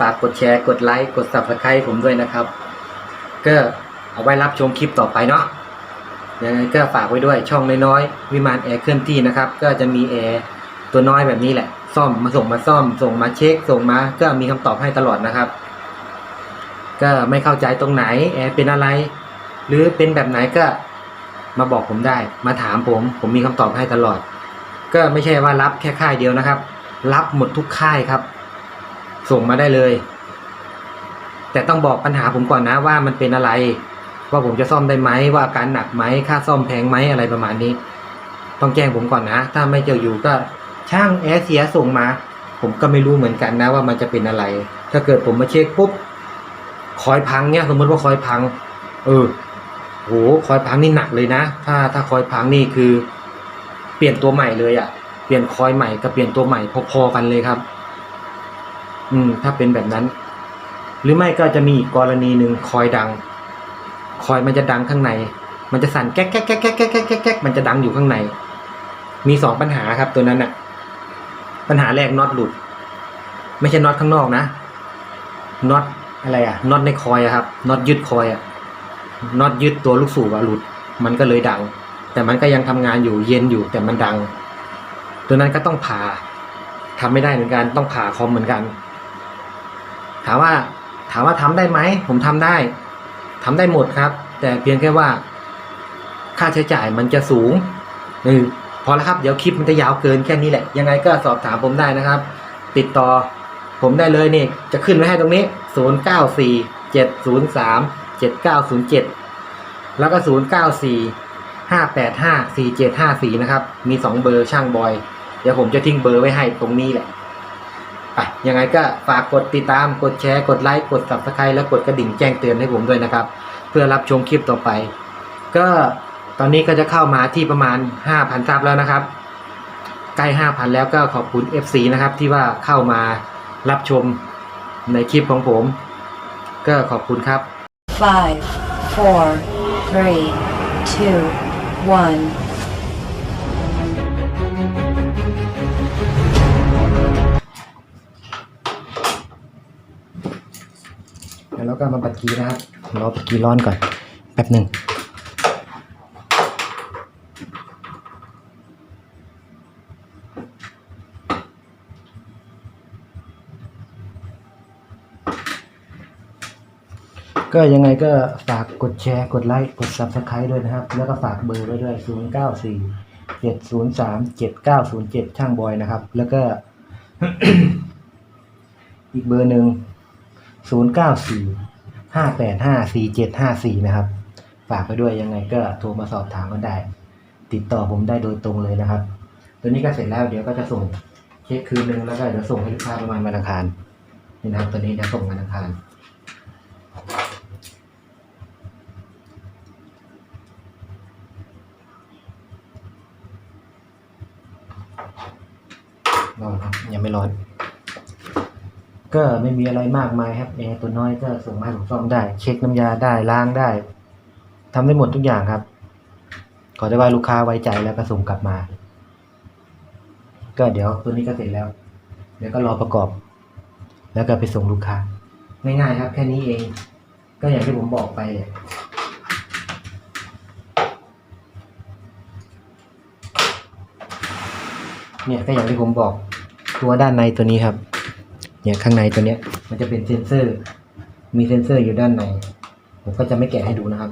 ฝากกดแชร์ กดไลค์ กด subscribe ผมด้วยนะครับ ก็เอาไว้รับชมคลิปต่อไปเนาะยังไงก็ฝากไว้ด้วยช่องน้อยๆ วิมานแอร์เคลื่อนที่นะครับ ก็จะมีแอร์ตัวน้อยแบบนี้แหละ ซ่อมมาส่งมาซ่อม ส่งมาเช็ค ส่งมา ก็มีคำตอบให้ตลอดนะครับ ก็ไม่เข้าใจตรงไหนแอร์เป็นอะไร หรือเป็นแบบไหนก็มาบอกผมได้ มาถามผม ผมมีคำตอบให้ตลอด ก็ไม่ใช่ว่ารับแค่ค่ายเดียวนะครับ รับหมดทุกค่ายครับ ส่งมาได้เลย แต่ต้องบอกปัญหาผมก่อนนะว่ามันเป็นอะไร ว่าผมจะซ่อมได้ไหมว่าอาการหนักไหมค่าซ่อมแพงไหมอะไรประมาณนี้ ต้องแจ้งผมก่อนนะ ถ้าไม่เจออยู่ก็ช่างแอร์เสียส่งมา ผมก็ไม่รู้เหมือนกันนะว่ามันจะเป็นอะไร ถ้าเกิดผมมาเช็คปุ๊บคอยพังเนี่ยสมมติว่าคอยพัง เออโหคอยพังนี่หนักเลยนะ ถ้าถ้าคอยพังนี่คือ เปลี่ยนตัวใหม่เลยอะ่ะ เปลี่ยนคอยใหม่กับเปลี่ยนตัวใหม่พอๆกันเลยครับ อืม ถ้าเป็นแบบนั้น หรือไม่ก็จะมีอีกกรณีหนึ่งคอยดัง คอยมันจะดังข้างใน มันจะสั่นแก๊กแก๊กแก๊กแก๊กแก๊กแก๊กแก๊กมันจะดังอยู่ข้างใน มีสองปัญหาครับ ตัวนั้นอะปัญหาแรกน็อตหลุด ไม่ใช่น็อตข้างนอกนะน็อตอะไรอะน็อตในคอยอะครับน็อตยึดคอยอะน็อตยึดตัวลูกสูบอะหลุด มันก็เลยดัง แต่มันก็ยังทำงานอยู่เย็นอยู่แต่มันดัง ตัวนั้นก็ต้องผ่าทำไม่ได้เหมือนกัน ต้องผ่าคอมเหมือนกัน ถามว่าถามว่าทำได้ไหมผมทำได้ทำได้หมดครับ แต่เพียงแค่ว่า ค่าใช้จ่ายมันจะสูงเออพอแล้วครับเดี๋ยวคลิปมันจะยาวเกินแค่นี้แหละ ยังไงก็สอบถามผมได้นะครับ ติดต่อผมได้เลยนี่ จะขึ้นไว้ให้ตรงนี้ 0 9 4 7 0 3 7 9 0 7 แล้วก็ 0 9 4 5 8 5 4 7 5 4 นะครับ มี 2 เบอร์ช่างบอย เดี๋ยวผมจะทิ้งเบอร์ไว้ให้ตรงนี้แหละ ไปยังไงก็ฝากกดติดตามกดแชร์ กดไลค์ กด subscribe และกดกระดิ่งแจ้งเตือนให้ผมด้วยนะครับ เพื่อรับชมคลิปต่อไป ก็ตอนนี้ก็จะเข้ามาที่ประมาณ 5,000ซับแล้วนะครับ ใกล้ 5,000 แล้วก็ขอบคุณ FC นะครับ ที่ว่าเข้ามารับชมในคลิปของผม ก็ขอบคุณครับ Five, four, three, two, one. แล้วก็มาปัดกีนะครับรอปัดกีร้อนก่อนแป๊บหนึ่งก็ยังไงก็ฝากกดแชร์กดไลค์กด subscribe ด้วยนะครับ แล้วก็ฝากเบอร์ไว้ด้วย 0 9 4 7 0 3 7 9 0 7 ช่างบอยนะครับ แล้วก็ อีกเบอร์หนึ่ง ศูนย์เก้าสี่ห้าแปดห้าสี่เจ็ดห้าสี่นะครับ ฝากไปด้วยยังไงก็โทรมาสอบถามกันได้ ติดต่อผมได้โดยตรงเลยนะครับ ตัวนี้ก็เสร็จแล้วเดี๋ยวก็จะส่งเช็คคืนนึงแล้วก็เดี๋ยวส่งให้ลูกค้าประมาณวันอังคารนี่นะครับตัวนี้จะส่งวันอังคารร้อนครับยังไม่ร้อน ก็ไม่มีอะไรมากมายครับแอร์ตัวน้อยก็ส่งมาให้ผมซ่อมได้ เช็คน้ำยาได้ล้างได้ทำได้หมดทุกอย่างครับ ขอได้ว่าลูกค้าไว้ใจแล้วก็ส่งกลับมา ก็เดี๋ยวตัวนี้ก็เสร็จแล้ว เดี๋ยวก็รอประกอบ แล้วก็ไปส่งลูกค้า ง่ายๆครับ แค่นี้เอง ก็อย่างที่ผมบอกไปเลยเนี่ยก็อย่างที่ผมบอกตัวด้านในตัวนี้ครับ เนี่ยข้างในตัวเนี้ยมันจะเป็นเซนเซอร์ มีเซนเซอร์อยู่ด้านใน ผมก็จะไม่แกะให้ดูนะครับ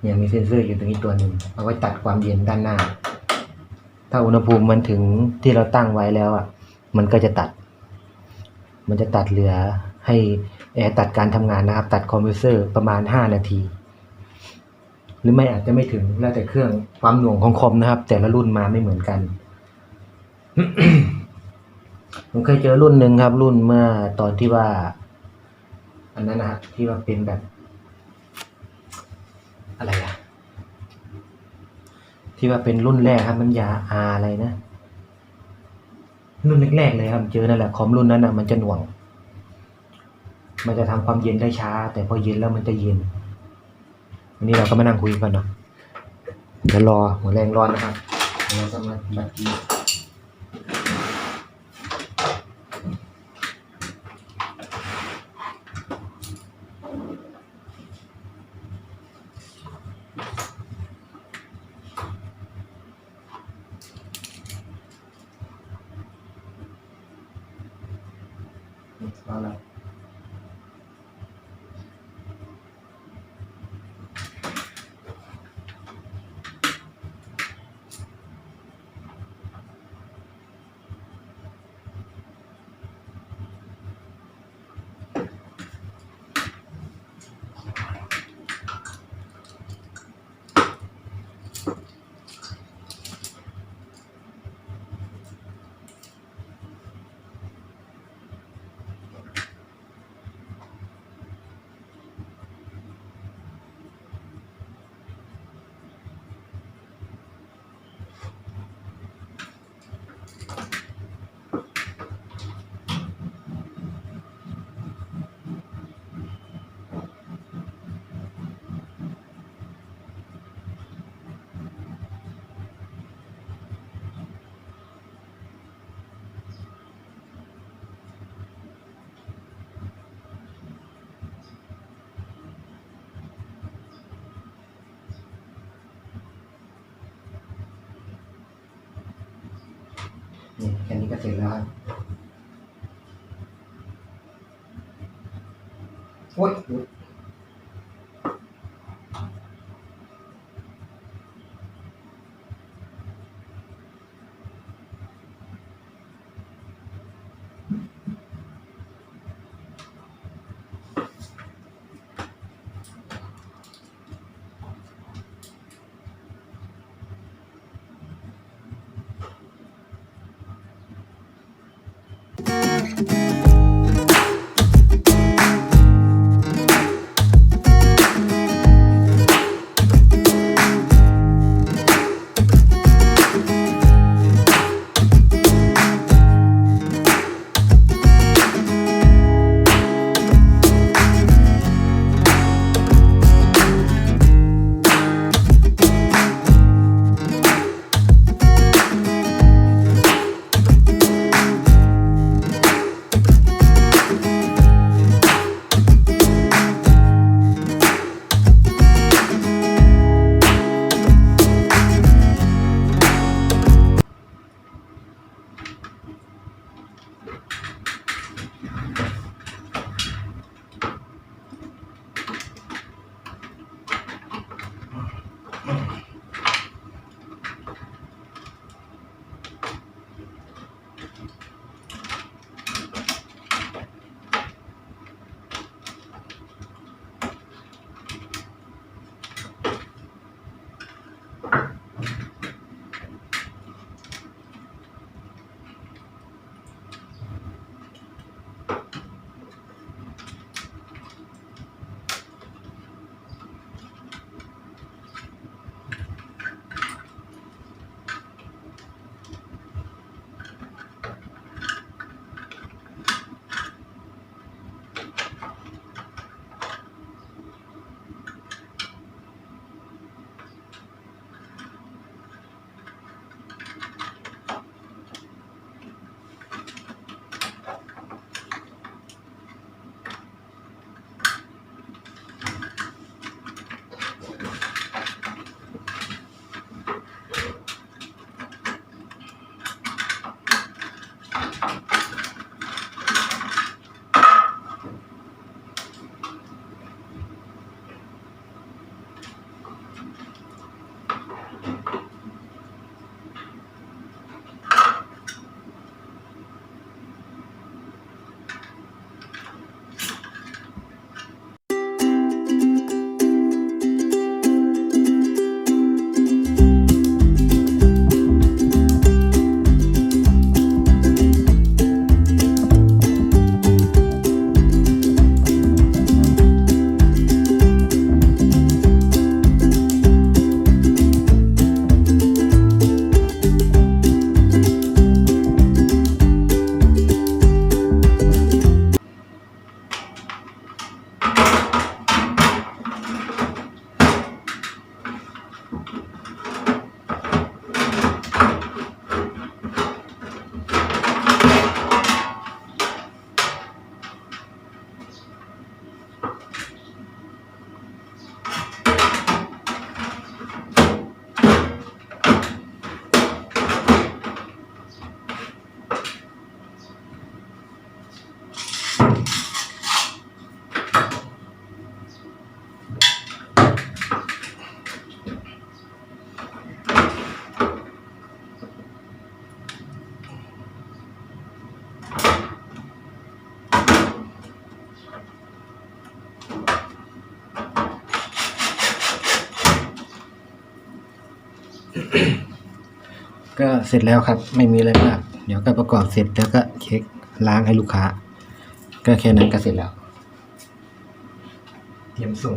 เนี่ยมีเซนเซอร์อยู่ตรงนี้ตัวหนึ่งเอาไว้ตัดความเย็นด้านหน้า ถ้าอุณหภูมิมันถึงที่เราตั้งไว้แล้วอะ มันก็จะตัด มันจะตัดเหลือให้แอร์ตัดการทำงานนะครับ ตัดคอมพิวเซอร์ประมาณห้านาที หรือไม่อาจจะไม่ถึงแล้วแต่เครื่องความหน่วงของคอมนะครับ แต่ละรุ่นมาไม่เหมือนกัน ผมเคยเจอรุ่นหนึ่งครับ รุ่นเมื่อตอนที่ว่า อันนั้นนะฮะที่ว่าเป็นแบบ อะไรอะที่ว่าเป็นรุ่นแรกครับน้ำยาอาอะไรนะรุ่นแรกๆเลยครับ เจอนั่นแหละคอมรุ่นนั้นอะมันจะหน่วง มันจะทำความเย็นได้ช้า แต่พอเย็นแล้วมันจะเย็นวันนี้เราก็มานั่งคุยกันเนาะเดี๋ยวรอหัวแรงร้อนนะครับเราจะมาบัดกี้ นี่รอเรา นี่แค่นี้ก็เสร็จแล้วครับโอ้ย ก็เสร็จแล้วครับ ไม่มีอะไรมาก เดี๋ยวก็ประกอบเสร็จแล้วก็เช็คล้างให้ลูกค้า ก็แค่นั้นก็เสร็จแล้ว เตรียมส่ง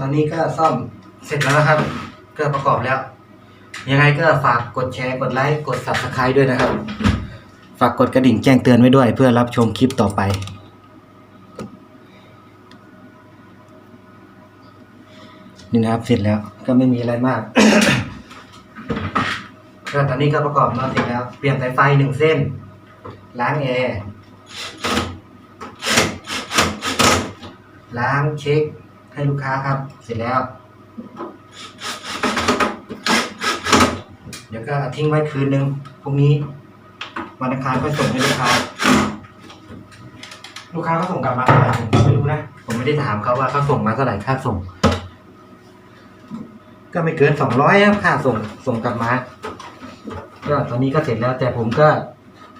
ตอนนี้ก็ซ่อมเสร็จแล้วนะครับ ก็ประกอบแล้ว ยังไงก็ฝากกดแชร์ กดไลค์ กด subscribe ด้วยนะครับ ฝากกดกระดิ่งแจ้งเตือนไว้ด้วย เพื่อรับชมคลิปต่อไป นี่นะครับเสร็จแล้วก็ไม่มีอะไรมากก็ตอนนี้ก็ประกอบน็อตเสร็จแล้ว เปลี่ยนสายไฟหนึ่งเส้น ล้างแอร์ล้างเช็ค ให้ลูกค้าครับ เสร็จแล้ว เดี๋ยวก็ทิ้งไว้คืนนึงพรุ่งนี้วันอังคารก็ส่งให้ลูกค้า ลูกค้าก็ส่งกลับมาเท่าไหร่ผมก็ไม่รู้นะ ผมไม่ได้ถามเขาว่าเขาส่งมาเท่าไหร่ค่าส่ง ก็ไม่เกินสองร้อยค่าส่งส่งกลับมา ก็ตอนนี้ก็เสร็จแล้วแต่ผมก็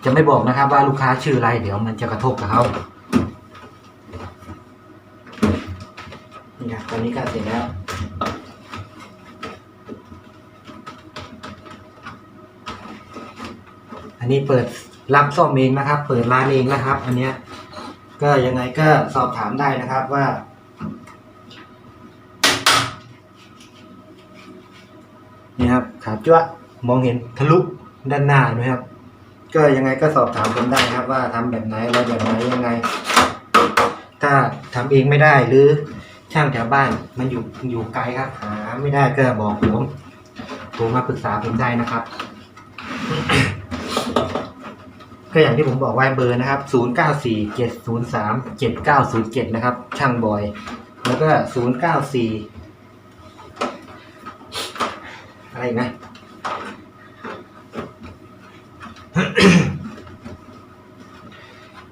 จะไม่บอกนะครับว่าลูกค้าชื่ออะไร เดี๋ยวมันจะกระทบกับเขานี่ครับ ตอนนี้ก็เสร็จแล้วอันนี้เปิดรับซ่อมเองนะครับ เปิดร้านเองนะครับ อันเนี้ยก็ยังไงก็สอบถามได้นะครับว่า นี่ครับขาจ้วมองเห็นทะลุด้านหน้าไหมครับ ก็ยังไงก็สอบถามผมได้นะครับว่าทำแบบไหนอะไรแบบไหนยังไง ถ้าทำเองไม่ได้หรือ ช่างแถวบ้านมันอยู่อยู่ไกลครับหาไม่ได้ก็บอกผมโทรมาปรึกษาผมได้นะครับ ก็อย่างที่ผมบอกไว้เบอร์นะครับ 0 9 4 7 0 3 7 9 0 7 นะครับ ช่างบอย แล้วก็ 0 9 4 อะไรอีกนะ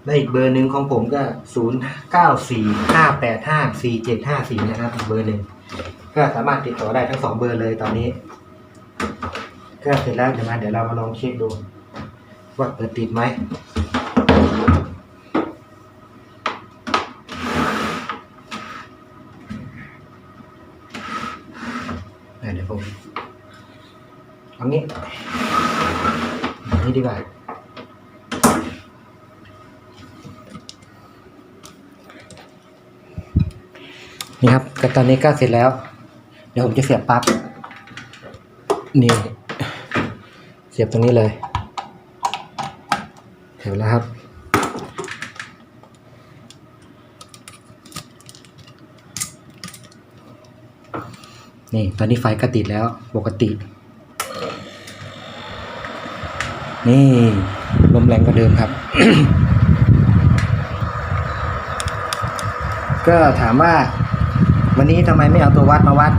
และอีกเบอร์หนึ่งของผมก็ศูนย์เก้าสี่ห้าแปดห้าสี่เจ็ดห้าสี่นะครับอีกเบอร์หนึ่งก็สามารถติดต่อได้ทั้งสองเบอร์เลยตอนนี้ก็เสร็จแล้วเดี๋ยวมาเดี๋ยวเรามาลองเช็คดู ว่าเปิดติดไหมเดี๋ยวผมเอางี้แบบนี้ดีกว่า นี่ครับก็ตอนนี้ก็เสร็จแล้ว เดี๋ยวผมจะเสียบปลั๊กนี่ เสียบตรงนี้เลยเสียบแล้วครับ นี่ตอนนี้ไฟก็ติดแล้วปกติ นี่ลมแรงกว่าเดิมครับก็ถามว่า วันนี้ทำไมไม่เอาตัววัดมาวัด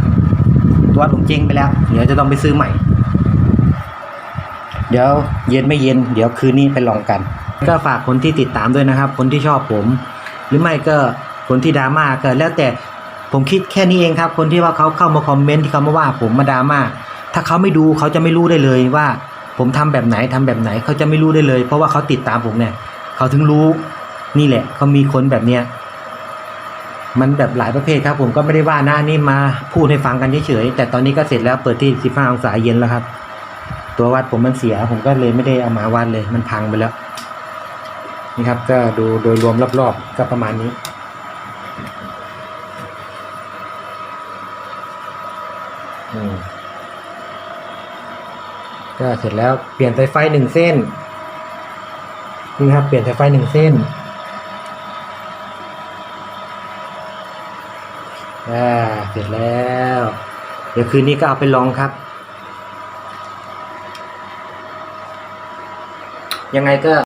ตัววัดผมเจ๊งไปแล้ว เดี๋ยวจะต้องไปซื้อใหม่ เดี๋ยวเย็นไม่เย็น เดี๋ยวคืนนี้ไปลองกัน ก็ฝากคนที่ติดตามด้วยนะครับ คนที่ชอบผม หรือไม่ก็คนที่ดราม่าก็แล้วแต่ผมคิดแค่นี้เองครับ คนที่ว่าเขาเข้ามาคอมเมนต์ที่เขามาว่าผมมาดราม่าถ้าเขาไม่ดูเขาจะไม่รู้ได้เลยว่า ผมทำแบบไหนทำแบบไหนเขาจะไม่รู้ได้เลย เพราะว่าเขาติดตามผมเนี่ย เขาถึงรู้นี่แหละเขามีคนแบบเนี้ย มันแบบหลายประเภทครับ ผมก็ไม่ได้ว่าหน้านี่มาพูดให้ฟังกันเฉยๆแต่ตอนนี้ก็เสร็จแล้วเปิดที่ 15 องศาเย็นแล้วครับ ตัววัดผมมันเสีย ผมก็เลยไม่ได้เอามาวัดเลย มันพังไปแล้ว นี่ครับ ก็ดูโดยรวมรอบๆก็ประมาณนี้อืมก็เสร็จแล้วเปลี่ยนสายไฟหนึ่งเส้นนี่ครับ เปลี่ยนสายไฟหนึ่งเส้น อ่าเส ร็จแล้ว เดี๋ยวคืนนี้ก็เอาไปลองครับ ยังไงก็